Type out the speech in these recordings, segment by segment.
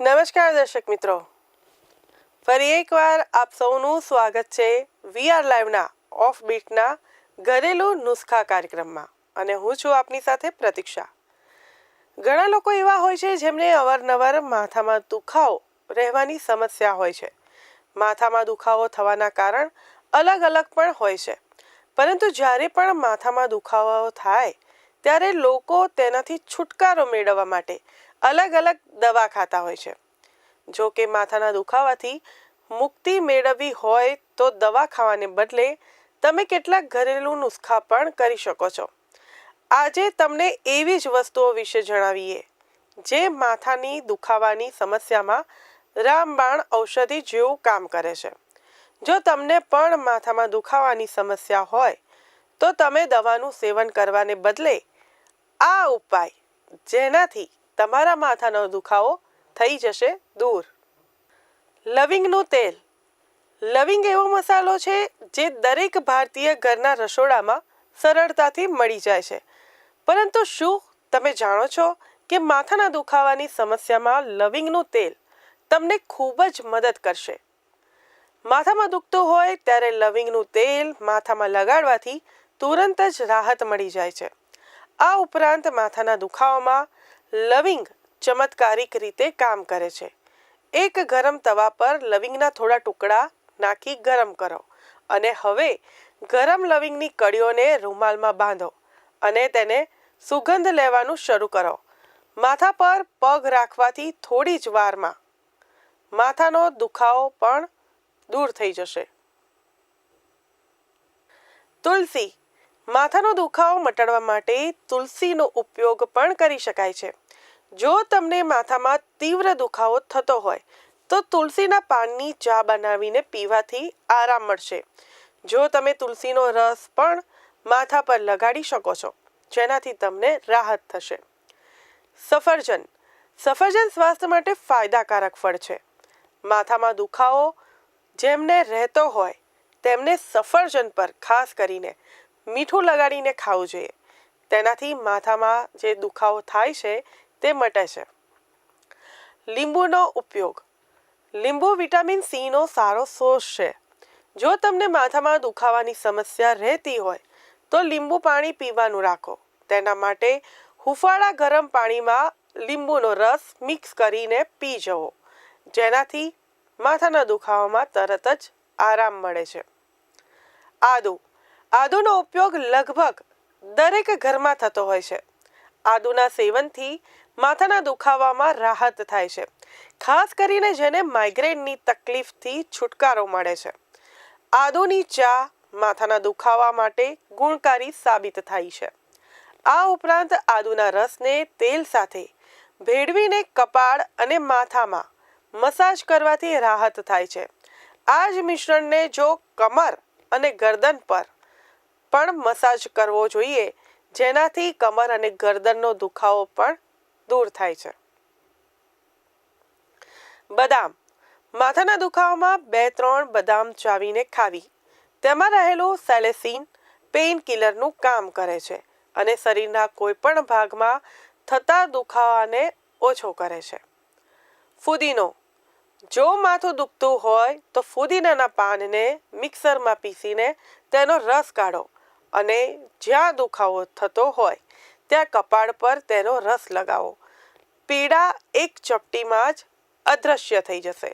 નમસ્કાર દર્શક મિત્રો. ફરી એકવાર આપ સૌનું સ્વાગત છે વીઆર લાઈવના ઓફ બીટના ઘરેલું નુસ્ખા કાર્યક્રમમાં અને હું છું આપની સાથે પ્રતીક્ષા. ઘણા લોકો એવા હોય છે જેમને અવારનવાર માથામાં દુખાવો રહેવાની સમસ્યા હોય છે. માથામાં દુખાવો થવાના કારણ અલગ અલગ પણ હોય છે. પરંતુ જ્યારે પણ માથામાં દુખાવો થાય, ત્યારે લોકો તેનાથી છુટકારો મેળવવા માટે અલગ અલગ દવા ખાતા હોય છે. જો કે માથાના દુખાવાથી મુક્તિ મેળવવી હોય તો દવા ખાવાને બદલે તમે કેટલાક ઘરેલું નુસ્ખા પણ કરી શકો છો. આજે તમને એવી જ વસ્તુઓ વિશે જણાવીએ, જે માથાની દુખાવાની સમસ્યામાં રામબાણ ઔષધિ જેવું કામ કરે છે. જો તમને પણ માથામાં દુખાવાની સમસ્યા હોય, તો તમે દવાનું સેવન કરવાને બદલે આ ઉપાય જેનાથી તમારા માથાનો દુખાવો થઈ જશે દૂર. લવિંગનું તેલ. લવિંગ એવો મસાલો છે જે દરેક ભારતીય ઘરના રસોડામાં સરળતાથી મળી જાય છે. પરંતુ શું તમે જાણો છો કે માથાના દુખાવાની સમસ્યામાં લવિંગનું તેલ તમને ખૂબ જ મદદ કરશે? માથામાં દુખતું હોય ત્યારે લવિંગનું તેલ માથામાં લગાડવાથી તુરંત જ રાહત મળી જાય છે. આ ઉપરાંત માથાના દુખાવામાં લવિંગ ચમત્કારિક રીતે કામ કરે છે. એક ગરમ તવા પર લવિંગના થોડા ટુકડા નાખી ગરમ કરો અને હવે ગરમ લવિંગની કળીઓને રૂમાલમાં બાંધો અને તેને સુગંધ લેવાનું શરૂ કરો. માથા પર પગ રાખવાથી થોડી જ વારમાં માથાનો દુખાવો પણ દૂર થઈ જશે. તુલસી. માથાનો દુખાવો મટાડવા માટે તુલસીનો ઉપયોગ પણ કરી શકાય છે. જો તમને માથામાં તીવ્ર દુખાવો થતો હોય, તો તુલસીના પાનની ચા બનાવીને પીવાથી આરામ મળશે. જો તમે તુલસીનો રસ પણ માથા પર લગાડી શકો છો, જેનાથી તમને રાહત થશે. સફરજન. સફરજન સ્વાસ્થ્ય માટે ફાયદાકારક ફળ છે. માથામાં દુખાવો જેમને રહેતો હોય, તેમને સફરજન પર ખાસ કરીને મીઠું લગાડીને ખાવું જોઈએ. તેનાથી માથામાં જે દુખાવો થાય છે તે મટે છે. લીંબુનો ઉપયોગ. લીંબુ વિટામિન સીનો સારો સોર્સ છે. જો તમને માથામાં દુખાવાની સમસ્યા રહેતી હોય, તો લીંબુ પાણી પીવાનું રાખો. તેના માટે હુફાળા ગરમ પાણીમાં લીંબુનો રસ મિક્સ કરીને પી જવો. જેનાથી માથાના દુખાવામાં તરત જ આરામ મળે છે. આદુ. આદુનો ઉપયોગ લગભગ દરેક ઘરમાં થતો હોય છે. આદુના સેવનથી માથાના દુખાવામાં રાહત થાય છે. ખાસ કરીને જેને માઇગ્રેનની તકલીફથી છુટકારો મળે છે. આદુની ચા માથાના દુખાવા માટે ગુણકારી સાબિત થાય છે. આ ઉપરાંત આદુના રસને તેલ સાથે ભેળવીને કપાળ અને માથામાં મસાજ કરવાથી રાહત થાય છે. આ જ મિશ્રણને જો કમર અને ગરદન પર પણ મસાજ કરવો જોઈએ, જેનાથી કમર અને ગરદનનો દુખાવો પણ દૂર થાય છે. બદામ. માથાના દુખાવામાં બે ત્રણ બદામ ચાવીને ખાવી. તેમાં રહેલું સેલેસીન પેઇન કિલરનું કામ કરે છે અને શરીરના કોઈપણ ભાગમાં થતા દુખાવાને ઓછો કરે છે. ફુદીનો. જો માથું દુખતું હોય તો ફુદીનાના પાનને મિક્સરમાં પીસીને તેનો રસ કાઢો અને જ્યાં દુખાવો થતો હોય ત્યાં કપાળ પર તેનો રસ લગાવો. પીડા એક ચપટીમાં જ અદૃશ્ય થઈ જશે.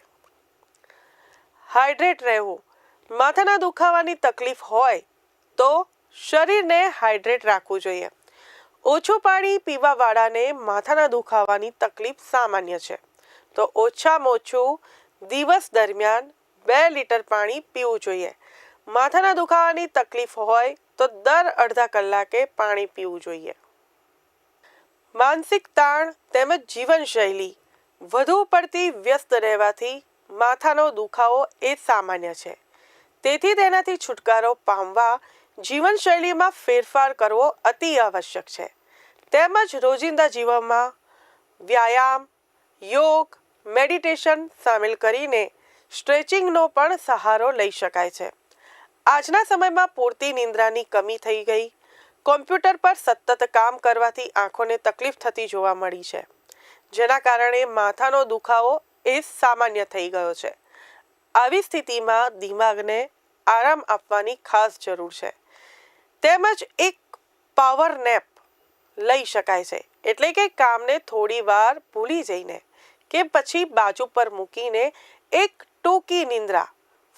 હાઇડ્રેટ રહેવું. માથાના દુખાવાની તકલીફ હોય તો શરીરને હાઇડ્રેટ રાખવું જોઈએ. ઓછું પાણી પીવાવાળાને માથાના દુખાવાની તકલીફ સામાન્ય છે. તો ઓછામાં ઓછું દિવસ દરમિયાન બે લીટર પાણી પીવું જોઈએ. માથાના દુખાવાની તકલીફ હોય તો દર અડધા કલાકે પાણી પીવું જોઈએ. માનસિક તાણ તેમજ જીવનશૈલી વધુ પડતી વ્યસ્ત રહેવાથી માથાનો દુખાવો એ સામાન્ય છે. તેથી તેનાથી છુટકારો પામવા જીવનશૈલીમાં ફેરફાર કરવો અતિ આવશ્યક છે. તેમજ રોજિંદા જીવનમાં વ્યાયામ, યોગ, મેડિટેશન સામેલ કરીને સ્ટ્રેચિંગનો પણ સહારો લઈ શકાય છે. આજના સમયમાં પૂરતી નિંદ્રાની કમી થઈ ગઈ કોમ્પ્યુટર પર સતત કામ કરવાથી આંખોને તકલીફ થતી જોવા મળી છે. જેના કારણે માથાનો દુખાવો એ સામાન્ય થઈ ગયો છે. આવી સ્થિતિમાં દિમાગને આરામ આપવાની ખાસ જરૂર છે. તેમજ એક પાવર નેપ લઈ શકાય છે. એટલે કે કામને થોડી વાર ભૂલી જઈને કે પછી બાજુ પર મૂકીને એક ટૂંકી નિંદ્રા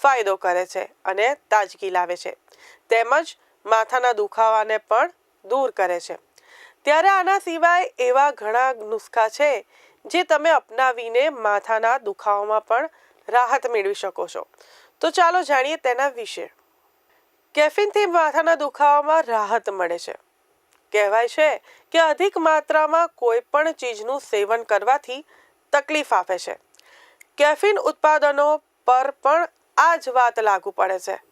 ફાયદો કરે છે અને તાજગી લાવે છે. તેમજ માથાના દુખાવાને પણ દૂર કરે છે. ત્યારે આના સિવાય એવા ઘણા નુસ્ખા છે જે તમે અપનાવીને માથાના દુખાવામાં પણ રાહત મેળવી શકો છો. તો ચાલો જાણીએ તેના વિશે. કેફીનથી માથાના દુખાવામાં રાહત મળે છે. કહેવાય છે કે અધિક માત્રામાં કોઈ પણ ચીજનું સેવન કરવાથી તકલીફ આપે છે. કેફીન ઉત્પાદનો પર પણ આ જ વાત લાગુ પડે છે.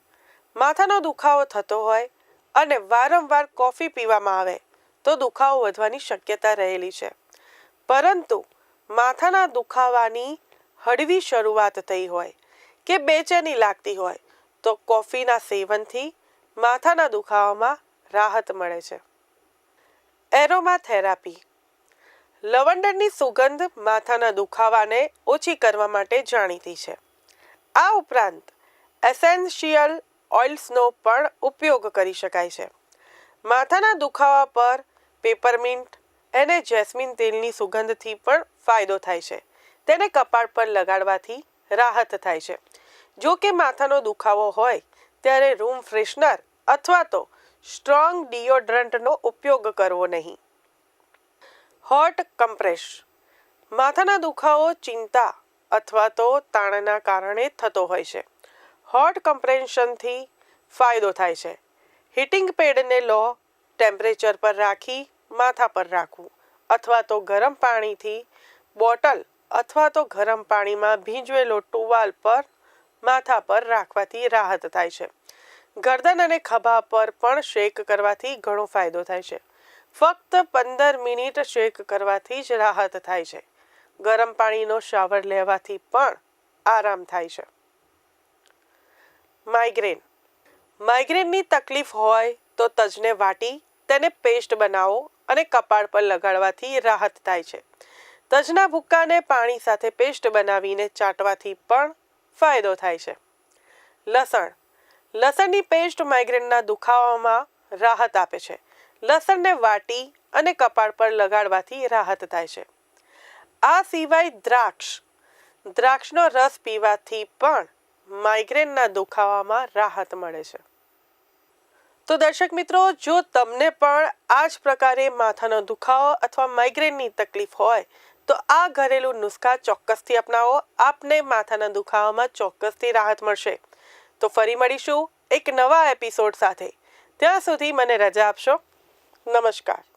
માથાનો દુખાવો થતો હોય અને વારંવાર કોફી પીવામાં આવે, તો દુખાવો વધવાની શક્યતા રહેલી છે. પરંતુ માથાના દુખાવાની હળવી શરૂઆત થઈ હોય કે બેચેની લાગતી હોય, તો કોફીના સેવનથી માથાના દુખાવામાં રાહત મળે છે. એરોમા થેરાપી લવંડરની સુગંધ માથાના દુખાવાને ઓછી કરવા માટે જાણીતી છે. આ ઉપરાંત એસેન્શિયલ ઓઇલ્સનો પણ ઉપયોગ કરી શકાય છે. માથાના દુખાવા પર પેપરમિન્ટ અને જેસ્મિન તેલની સુગંધથી પણ ફાયદો થાય છે. તેને કપાળ પર લગાડવાથી રાહત થાય છે. જો કે માથાનો દુખાવો હોય, ત્યારે રૂમ ફ્રેશનર અથવા તો સ્ટ્રોંગ ડિયોડ્રન્ટનો ઉપયોગ કરવો નહીં. હોટ કમ્પ્રેશ માથાના દુખાવો ચિંતા અથવા તો તાણના કારણે થતો હોય છે. હોટ કમ્પ્રેન્શનથી ફાયદો થાય છે. હીટિંગ પેડને લો ટેમ્પરેચર પર રાખી, માથા પર રાખવું. અથવા તો ગરમ પાણીથી બોટલ અથવા તો ગરમ પાણીમાં ભીંજવેલો ટુવાલ પર માથા પર રાખવાથી રાહત થાય છે. ગરદન અને ખભા પર પણ શેક કરવાથી ઘણો ફાયદો થાય છે. ફક્ત પંદર મિનિટ શેક કરવાથી જ રાહત થાય છે. ગરમ પાણીનો શાવર લેવાથી પણ આરામ થાય છે. માઇગ્રેન માઇગ્રેનની તકલીફ હોય તો તજને વાટી, તેને પેસ્ટ બનાવો અને કપાળ પર લગાડવાથી રાહત થાય છે. તજના ભૂક્કાને પાણી સાથે પેસ્ટ બનાવીને ચાટવાથી પણ ફાયદો થાય છે. લસણ. લસણની પેસ્ટ માઇગ્રેનના દુખાવામાં રાહત આપે છે. લસણને વાટી અને કપાળ પર લગાડવાથી રાહત થાય છે. આ સિવાય દ્રાક્ષ. દ્રાક્ષનો રસ પીવાથી પણ માઇગ્રેનના દુખાવામાં રાહત મળે છે. તો દર્શક મિત્રો, જો તમને પણ આ જ પ્રકારે માથાનો દુખાવો અથવા માઇગ્રેનની તકલીફ હોય, તો આ ઘરેલું નુસ્ખા ચોક્કસથી અપનાવો. આપને માથાના દુખાવામાં ચોક્કસથી રાહત મળશે. તો ફરી મળીશું એક નવા એપિસોડ સાથે. ત્યાં સુધી મને રજા આપશો. નમસ્કાર.